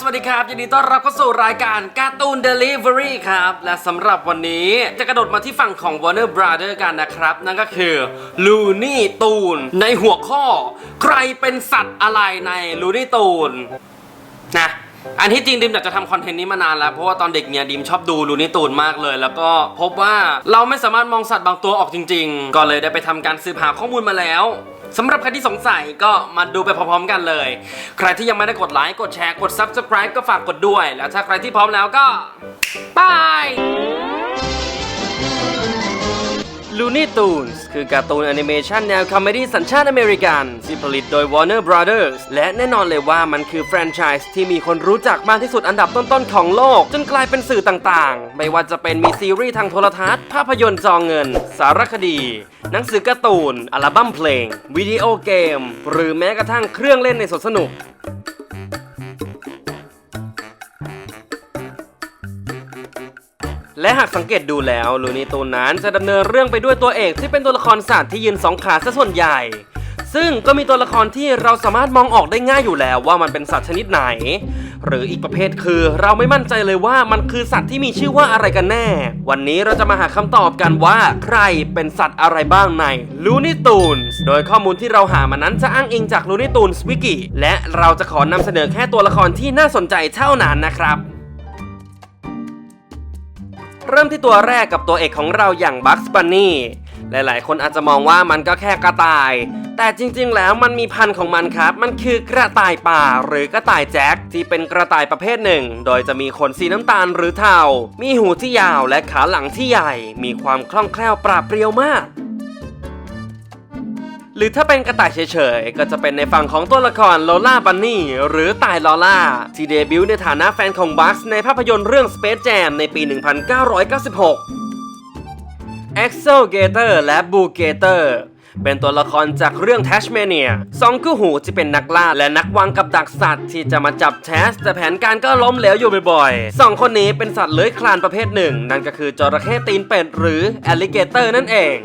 สวัสดีครับ ยินดีต้อนรับเข้าสู่รายการการ์ตูนเดลิเวอรี่ครับ และสำหรับวันนี้จะกระโดดมาที่ฝั่งของ Warner Brother กันนะครับ นั่นก็คือ Looney Tunes ในหัวข้อ ใครเป็นสัตว์อะไรใน Looney Tunes นะอันที่จริงดิมอยากจะทำคอนเทนต์นี้มานานแล้ว เพราะว่าตอนเด็กเนี่ยดิมชอบดูลูนี่ตูนมากเลย แล้วก็พบว่าเราไม่สามารถมองสัตว์บางตัวออกจริง ๆ ก็เลยได้ไปทำการสืบหาข้อมูลมาแล้ว สำหรับใครที่สงสัยก็มาดูไปพร้อมๆกันเลย ใครที่ยังไม่ได้กดไลค์กดแชร์กด Subscribe ก็ฝากกดด้วย แล้วถ้าใครที่พร้อมแล้วก็ไป Looney Tunes คือการ์ตูนแอนิเมชันแนวคอมเมดี้สัญชาติอเมริกันที่ผลิตโดย Warner Brothers และแน่นอนเลยว่ามันคือแฟรนไชส์ที่มีคนรู้จักมากที่สุดอันดับต้นๆของโลก จนกลายเป็นสื่อต่างๆ ไม่ว่าจะเป็นมีซีรีส์ทางโทรทัศน์ ภาพยนตร์จอเงิน สารคดี หนังสือการ์ตูน อัลบั้มเพลง วิดีโอเกม หรือแม้กระทั่งเครื่องเล่นในสวนสนุก และหากสังเกตดูแล้วลูนี่ตูนนั้นจะดำเนินเรื่องไปด้วยตัวเอกที่เป็นตัวละครสัตว์ที่ยืนสองขาซะส่วนใหญ่ ซึ่งก็มีตัวละครที่เราสามารถมองออกได้ง่ายอยู่แล้วว่ามันเป็นสัตว์ชนิดไหน หรืออีกประเภทคือเราไม่มั่นใจเลยว่ามันคือสัตว์ที่มีชื่อว่าอะไรกันแน่ วันนี้เราจะมาหาคำตอบกันว่าใครเป็นสัตว์อะไรบ้างใน Looney Tunes โดยข้อมูลที่เราหามานั้นจะอ้างอิงจาก Looney Tunes Wiki และเราจะขอนำเสนอแค่ตัวละครที่น่าสนใจเท่านั้นนะครับ เริ่มที่ตัวแรกกับตัวเอกของเราอย่างบัคส์ปันนี่หลายๆ คนอาจจะมองว่ามันก็แค่กระต่าย แต่จริงๆ แล้วมันมีพันธุ์ของมันครับ มันคือกระต่ายป่าหรือกระต่ายแจ็คที่เป็นกระต่ายประเภทหนึ่ง โดยจะมีขนสีน้ำตาลหรือเทา มีหูที่ยาวและขาหลังที่ใหญ่ มีความคล่องแคล่วปราบเปรียวมาก หรือถ้าเป็นกระต่ายเฉยๆ ก็จะเป็นในฝั่งของตัวละครโลล่าบันนี่หรือต่ายลอล่า ที่เดบิวต์ในฐานะแฟนของบัคในภาพยนตร์เรื่อง Space Jam ในปี 1996 Axel Gator และ Boo Gator เป็นตัวละครจากเรื่อง Tasmania สองคู่หูที่เป็นนักล่าและนักวางกับดักสัตว์ที่จะมาจับแทสแต่แผนการก็ล้มเหลวอยู่บ่อยๆสองคนนี้เป็นสัตว์เลื้อยคลานประเภทหนึ่ง นั่นก็คือจระเข้ตีนเป็ดหรือ Alligator นั่นเอง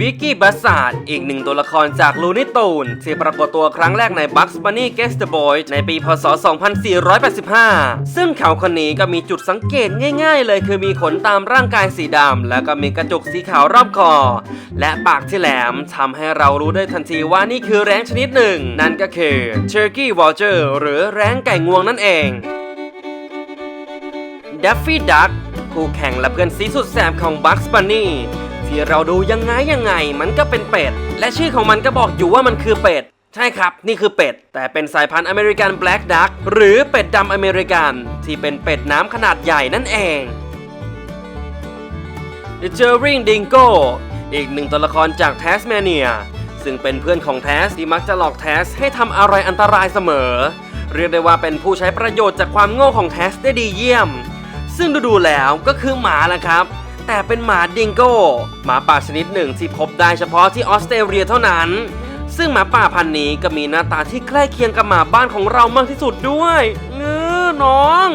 วิกกี้บัสซาร์ดอีกหนึ่งตัวละครจากลูนี่ตูนที่ปรากฏตัวครั้งแรกใน Bugs Bunny Gets the Boy ในปีพศ 2485 ซึ่งเขาคนนี้ก็มีจุดสังเกตง่ายๆ เลยคือมีขนตามร่างกายสีดำแล้วก็มีกระจุกสีขาวรอบคอ และปากที่แหลมทำให้เรารู้ได้ทันทีว่านี่คือแร้งชนิดหนึ่ง นั่นก็คือ Turkey Vulture หรือแร้งไก่งวงนั่นเองดัฟฟี่ดักคู่แข่งและเพื่อนซีสุดแสบของ Bugs Bunny ที่เราดูยังไงยังไงมันก็เป็นเป็ด และชื่อของมันก็บอกอยู่ว่ามันคือเป็ด ใช่ครับ นี่คือเป็ด แต่เป็นสายพันธุ์อเมริกันแบล็กดักหรือเป็ดดำอเมริกัน ที่เป็นเป็ดน้ำขนาดใหญ่นั่นเอง The j e r i n g Dingo อีกหนึ่งตัวละครจาก Tasmania ซึ่งเป็นเพื่อนของแทสที่มักจะหลอกแทสให้ทำอะไรอันตรายเสมอ เรียกได้ว่าเป็นผู้ใช้ประโยชน์จากความโง่ของแทสได้ดีเยี่ยม ซึ่งดูๆแล้วก็คือหมาแหละครับ แต่เป็นหมาดิงโก้หมาป่าชนิดหนึ่งที่พบได้เฉพาะที่ออสเตรเลียเท่านั้น ซึ่งหมาป่าพันธุ์นี้ก็มีหน้าตาที่ใกล้เคียงกับหมาบ้านของเรามากที่สุดด้วยเงื้อน้อง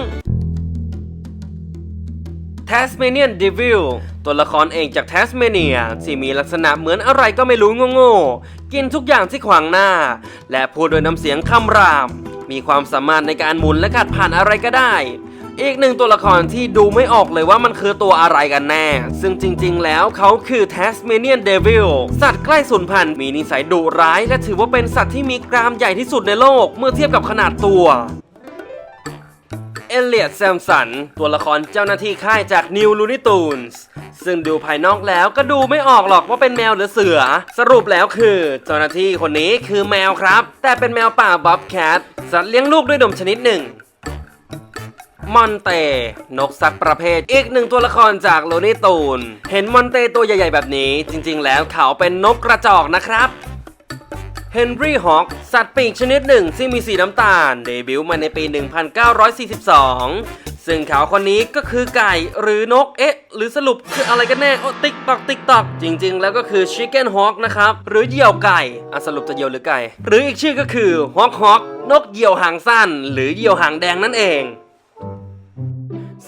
Tasmanian Devil ตัวละครเองจาก Tasmania ที่มีลักษณะเหมือนอะไรก็ไม่รู้โง่ๆ กินทุกอย่างที่ขวางหน้า และพูดด้วยน้ำเสียงคำราม มีความสามารถในการหมุนและกัดผ่านอะไรก็ได้ อีกหนึ่งตัวละครที่ดูไม่ออกเลยว่ามันคือตัวอะไรกันแน่ ซึ่งจริงๆ แล้วเขาคือ Tasmanian Devil สัตว์ใกล้สูญพันธุ์มีนิสัยดุร้าย และถือว่าเป็นสัตว์ที่มีกรามใหญ่ที่สุดในโลกเมื่อเทียบกับขนาดตัวเอเลียดแซมสัน ตัวละครเจ้าหน้าที่ค่ายจาก New Looney Tunes ซึ่งดูภายนอกแล้วก็ดูไม่ออกหรอกว่าเป็นแมวหรือเสือ สรุปแล้วคือ เจ้าหน้าที่คนนี้คือแมวครับ แต่เป็นแมวป่าบ๊อบแคทสัตว์เลี้ยงลูกด้วยนมชนิดหนึ่ง มอนเต นกสัตว์ประเภท อีกหนึ่งตัวละครจากโลนี่ตูน เห็นมอนเตตัวใหญ่ๆแบบนี้จริงๆ แล้วเขาเป็นนกกระจอกนะครับเฮนรี่ฮอคสัตว์ปีกชนิดหนึ่งที่มีสีน้ำตาล เดบิวต์มาในปี 1942 ซึ่งเขาคนนี้ก็คือไก่หรือนก เอ๊ะ หรือสรุปคืออะไรกันแน่โอ้ติ๊กตอกติ๊กตอก จริง ๆ แล้วก็คือชิคเก้นฮอคนะครับ หรือเหยี่ยวไก่อะสรุปจะเหยี่ยวหรือไก่ หรืออีกชื่อก็คือฮอกฮอกนกเหยี่ยวหางสั้น หรือเหยี่ยวหางแดงนั่นเอง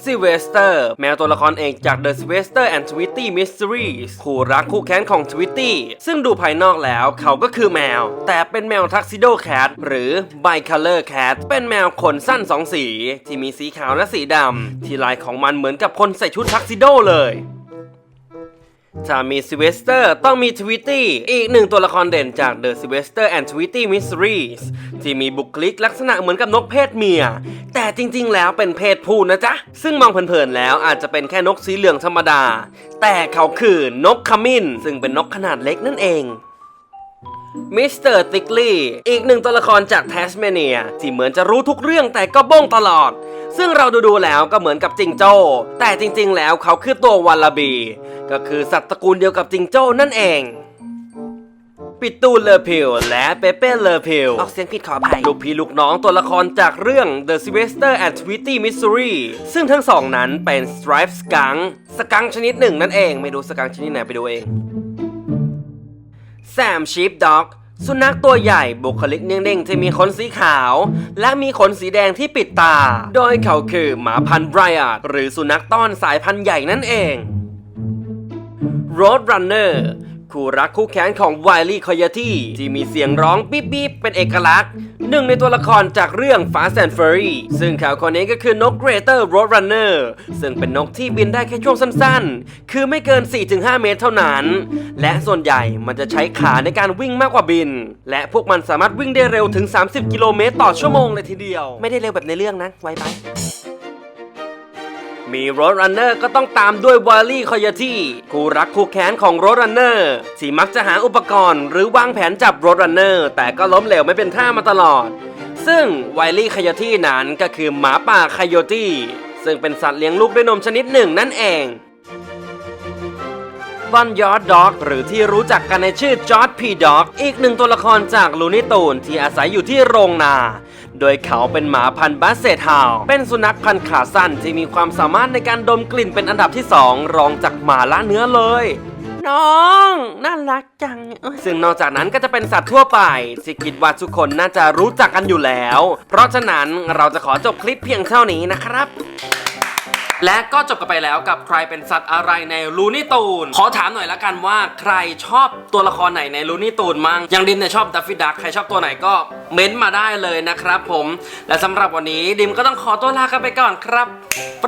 ซิเวสเตอร์ แมวตัวละครเอกจาก The Sylvester and Tweety Mysteries คู่รักคู่แค้นของ Tweety ซึ่งดูภายนอกแล้วเขาก็คือแมว แต่เป็นแมวทักซิโดแคทหรือ Bicolor Cat เป็นแมวขนสั้นสองสี ที่มีสีขาวและสีดำที่ลายของมันเหมือนกับคนใส่ชุดทักซิโดเลย ถ้ามีซิเวสเตอร์ต้องมีทวิตตี้อีกหนึ่งตัวละครเด่นจาก The Sylvester and Tweety Mysteries ที่มีบุคลิกลักษณะเหมือนกับนกเพศเมีย แต่จริงๆแล้วเป็นเพศผู้นะจ๊ะ ซึ่งมองเผินๆแล้วอาจจะเป็นแค่นกสีเหลืองธรรมดา แต่เขาคือนกขมิ้น ซึ่งเป็นนกขนาดเล็กนั่นเอง มิสเตอร์ติกลี่อีกหนึ่งตัวละครจากแทสเมเนียที่เหมือนจะรู้ทุกเรื่องแต่ก็บ้งตลอด ซึ่งเราดูๆแล้วก็เหมือนกับจิงโจ้ แต่จริงๆ แล้วเขาคือตัววาลาบี ก็คือสัตว์ตระกูลเดียวกับจิงโจ้นั่นเองปิตูนเลอพิลและเปเป้เลอพิลออกเสียงผิดขออภัยลูกพี่ลูกน้องตัวละครจากเรื่อง The Sylvester and Tweety Mystery ซึ่งทั้งสองนั้นเป็น Striped Skunk สกังชนิดหนึ่งนั่นเอง ไม่รู้สกังชนิดไหนไปดูเอง แซมชีฟด็อกสุนัขตัวใหญ่บุคลิกเด้งๆที่มีขนสีขาว และมีขนสีแดงที่ปิดตา โดยเขาคือหมาพันธุ์ไบรอัตหรือสุนัขต้อนสายพันธุ์ใหญ่นั่นเองโรดรันเนอร์ คู่รักคู่แค้นของไวลี่คอยตี้ที่มีเสียงร้องปิ๊บปิ๊บเป็นเอกลักษณ์ หนึ่งในตัวละครจากเรื่อง Fast and Furious ซึ่งเขาคนนี้ก็คือนก Greater Road Runner ซึ่งเป็นนกที่บินได้แค่ช่วงสั้นๆ คือไม่เกิน 4-5 เมตรเท่านั้น และส่วนใหญ่มันจะใช้ขาในการวิ่งมากกว่าบิน และพวกมันสามารถวิ่งได้เร็วถึง 30 กิโลเมตรต่อชั่วโมงเลยทีเดียว ไม่ได้เร็วแบบในเรื่องนะไวไป มีโรถรันเนอร์ก็ต้องตามด้วยวอลลี่คอยตี้คู่รักคู่แค้นของโรถรันเนอร์ที่มักจะหาอุปกรณ์หรือวางแผนจับโรถรันเนอร์แต่ก็ล้มเหลวไม่เป็นท่ามาตลอด ซึ่งไวลี่คอยตี้นั้นก็คือหมาป่าคอยตี้ซึ่งเป็นสัตว์เลี้ยงลูกด้วยนมชนิดหนึ่งนั่นเองบอนยอร์ดด็อก หรือที่รู้จักกันในชื่อจอร์ดพีด็อก อีกหนึ่งตัวละครจากลูนิตูนที่อาศัยอยู่ที่โรงนา โดยเขาเป็นหมาพันธุ์บัสเซตฮาวเป็นสุนัขพันธุ์ขาสั้นที่มีความสามารถในการดมกลิ่นเป็นอันดับที่ 2 รองจากหมาละเนื้อเลยน้องน่ารักจัง ซึ่งนอกจากนั้นก็จะเป็นสัตว์ทั่วไปที่คิดว่าทุกคนน่าจะรู้จักกันอยู่แล้ว เพราะฉะนั้นเราจะขอจบคลิปเพียงเท่านี้นะครับ และก็จบกันไปแล้วกับใครเป็นสัตว์อะไรในลูนี่ตูน ขอถามหน่อยละกันว่าใครชอบตัวละครไหนในลูนี่ตูนมั่งอย่างดิมเนี่ยชอบดัฟฟี่ดักใครชอบตัวไหนก็เม้นต์มาได้เลยนะครับผม และสำหรับวันนี้ดิมก็ต้องขอตัวลากันไปก่อนครับไป